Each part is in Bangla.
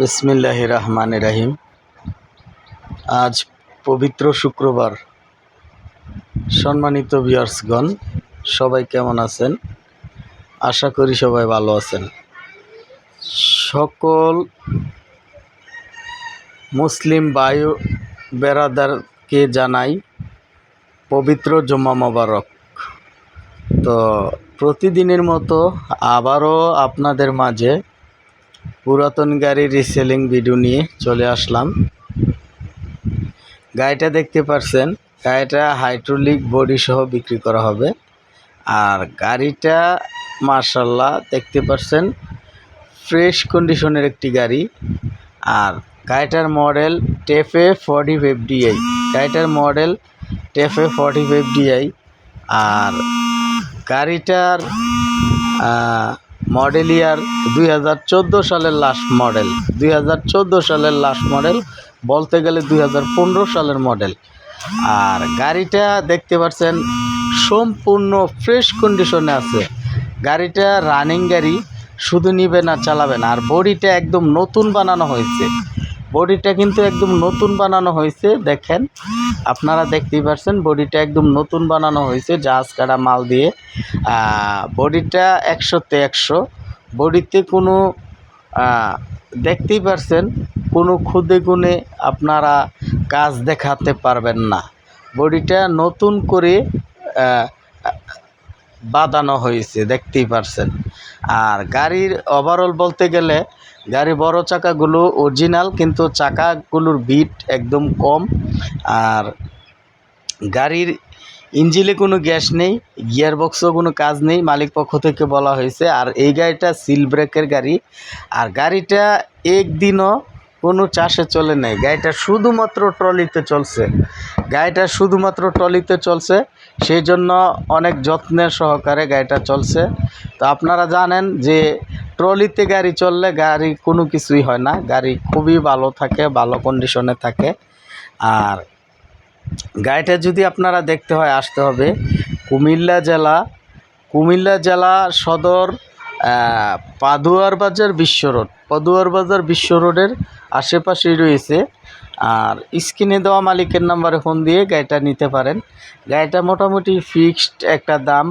বিসমিল্লাহ রহমান রাহিম। আজ পবিত্র শুক্রবার। সম্মানিত বিয়ার্সগণ সবাই কেমন আছেন? আশা করি সবাই ভালো আছেন। সকল মুসলিম বায়ু বেরাদারকে জানাই পবিত্র জুম্মা মোবারক। তো প্রতিদিনের মতো আবারও আপনাদের মাঝে পুরাতন গাড়ি রিসেলিং ভিডিও নিয়ে চলে আসলাম। গাড়িটা দেখতে পারছেন, গাড়িটা হাইড্রোলিক বডি সহ বিক্রি করা হবে। আর গাড়িটা মার্শাল্লাহ দেখতে পারছেন ফ্রেশ কন্ডিশনের একটি গাড়ি। আর গাড়িটার model TAFE forty five DI গাড়িটার model TAFE forty five DI আর গাড়িটার মডেল ইয়ার দুই হাজার চোদ্দ সালের লাস্ট মডেল দুই হাজার চোদ্দ সালের লাস্ট মডেল বলতে গেলে দুই হাজার পনেরো সালের মডেল আর গাড়িটা দেখতে পাচ্ছেন, সম্পূর্ণ ফ্রেশ কন্ডিশনে আছে। গাড়িটা রানিং গাড়ি, শুধু নিবে না, চালাবে না। আর বডিটা একদম নতুন বানানো হয়েছে। বডিটা কিন্তু একদম নতুন বানানো হয়েছে, দেখেন। আপনারা দেখতেই পারছেন, বডিটা একদম নতুন বানানো হয়েছে, জাহাজ কাটা মাল দিয়ে। বডিটা একশোতে একশো বডিতে কোনো দেখতেই পারছেন, কোনো খুদে গুণে আপনারা কাজ দেখাতে পারবেন না। বডিটা নতুন করে বাঁধানো হয়েছে, দেখতেই পারছেন। আর গাড়ির ওভারঅল বলতে গেলে গাড়ি বড় চাকাগুলো অরিজিনাল কিন্তু চাকাগুলোর বিট একদম কম। আর গাড়ির ইঞ্জিনে কোনো গ্যাস নেই গিয়ার বক্সও কোনো কাজ নেই, মালিক পক্ষ থেকে বলা হয়েছে। আর এই গাড়িটা সিল ব্রেকের গাড়ি। আর গাড়িটা একদিনও কোনো চাষে চলে নেই। গাড়িটা শুধুমাত্র ট্রলিতে চলছে। গাড়িটা শুধুমাত্র ট্রলিতে চলছে সেই জন্য অনেক যত্নের সহকারে গাড়িটা চলছে। তো আপনারা জানেন যে ট্রলিতে গাড়ি চললে গাড়ি কোনো কিছুই হয় না। গাড়ি খুবই ভালো থাকে, ভালো কন্ডিশনে থাকে। আর গাড়িটা যদি আপনারা দেখতে হয়, আসতে হবে। কুমিল্লা জেলা কুমিল্লা জেলা সদর পাদুয়ার বাজার বিশ্ব রোড। পাদুয়ার বাজার বিশ্ব রোডের আশেপাশেই রয়েছে। আর স্ক্রিনে দেওয়া মালিকের নাম্বারে ফোন দিয়ে গাড়িটা নিতে পারেন। গাড়িটা মোটামুটি ফিক্সড একটা দাম।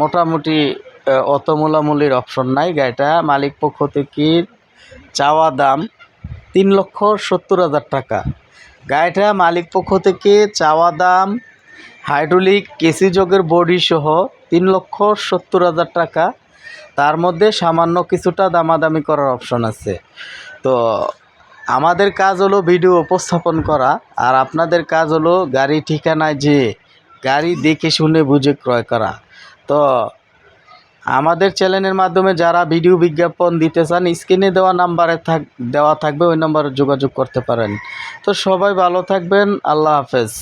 মোটামুটি অত মূলামূলির অপশন নাই। গাড়িটা মালিক পক্ষ থেকে চাওয়া দাম তিন লক্ষ সত্তর হাজার টাকা। গাড়িটা মালিক পক্ষ থেকে চাওয়া দাম হাইড্রোলিক কেসি যোগের বডি সহ তিন লক্ষ সত্তর হাজার টাকা। তার মধ্যে সামান্য কিছুটা দামাদামি করার অপশন আছে। তো আমাদের কাজ হলো ভিডিও উপস্থাপন করা, আর আপনাদের কাজ হলো গাড়ি ঠিকানায় যে গাড়ি দেখে শুনে বুঝে ক্রয় করা। তো আমাদের চ্যানেলের মাধ্যমে যারা ভিডিও বিজ্ঞাপন দিতে চান স্ক্রিনে দেওয়া নাম্বারে থাক, দেওয়া থাকবে, ওই নাম্বারে যোগাযোগ করতে পারেন। তো সবাই ভালো থাকবেন, আল্লাহ হাফেজ।